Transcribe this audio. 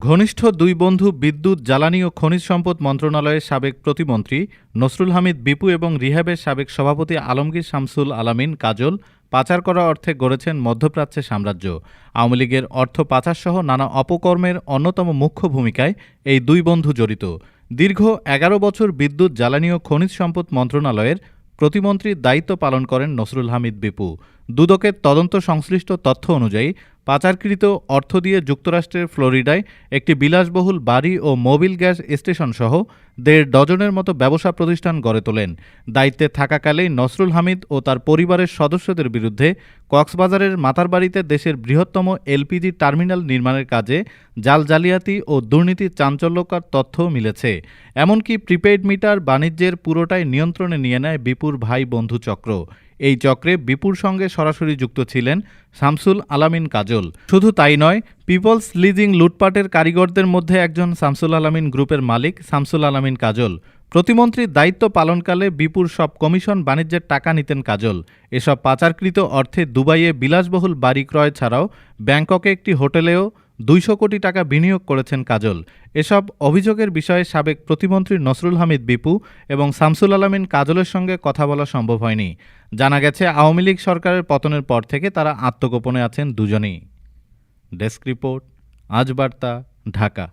ঘনিষ্ঠ দুই বন্ধু বিদ্যুৎ, জ্বালানি ও খনিজ সম্পদ মন্ত্রণালয়ের সাবেক প্রতিমন্ত্রী নসরুল হামিদ বিপু এবং রিহাবের সাবেক সভাপতি আলমগীর শামসুল আলামিন কাজল পাচার করা অর্থে গড়েছেন মধ্যপ্রাচ্যের সাম্রাজ্য। আওয়ামী লীগের অর্থ পাচারসহ নানা অপকর্মের অন্যতম মুখ্য ভূমিকায় এই দুই বন্ধু জড়িত। দীর্ঘ এগারো বছর বিদ্যুৎ, জ্বালানি ও খনিজ সম্পদ মন্ত্রণালয়ের প্রতিমন্ত্রীর দায়িত্ব পালন করেন নসরুল হামিদ বিপু। দুদকের তদন্ত সংশ্লিষ্ট তথ্য অনুযায়ী পাচারকৃত অর্থ দিয়ে যুক্তরাষ্ট্রের ফ্লোরিডায় একটি বিলাসবহুল বাড়ি ও মোবিল গ্যাস স্টেশন সহ দেড় ডজনের মতো ব্যবসা প্রতিষ্ঠান গড়ে তোলেন। দায়িত্বে থাকাকালেই নসরুল হামিদ ও তার পরিবারের সদস্যদের বিরুদ্ধে কক্সবাজারের মাতারবাড়িতে দেশের বৃহত্তম এলপিজি টার্মিনাল নির্মাণের কাজে জাল জালিয়াতি ও দুর্নীতির চাঞ্চল্যকর তথ্যও মিলেছে। এমনকি প্রিপেইড মিটার বাণিজ্যের পুরোটাই নিয়ন্ত্রণে নিয়ে নেয় বিপুর ভাই বন্ধু চক্র। এই চক্রে বিপুর সঙ্গে সরাসরি যুক্ত ছিলেন শামসুল আলামিন কাজল। শুধু তাই নয়, পিপলস লিজিং লুটপাটের কারিগরদের মধ্যে একজন শামসুল আলামিন গ্রুপের মালিক শামসুল আলামিন কাজল। প্রতিমন্ত্রীর দায়িত্ব পালনকালে বিপুর সব কমিশন বাণিজ্যের টাকা নিতেন কাজল। এসব পাচারকৃত অর্থে দুবাইয়ে বিলাসবহুল বাড়ি ক্রয় ছাড়াও ব্যাংককে একটি হোটেলেও দুইশো কোটি টাকা বিনিয়োগ করেছেন কাজল। এসব অভিযোগের বিষয়ে সাবেক প্রতিমন্ত্রী নসরুল হামিদ বিপু এবং শামসুল আলমিন কাজলের সঙ্গে কথা বলা সম্ভব হয়নি। জানা গেছে, আওয়ামী লীগ সরকারের পতনের পর থেকে তারা আত্মগোপনে আছেন দুজনেই। ডেস্ক রিপোর্ট, আজ বার্তা, ঢাকা।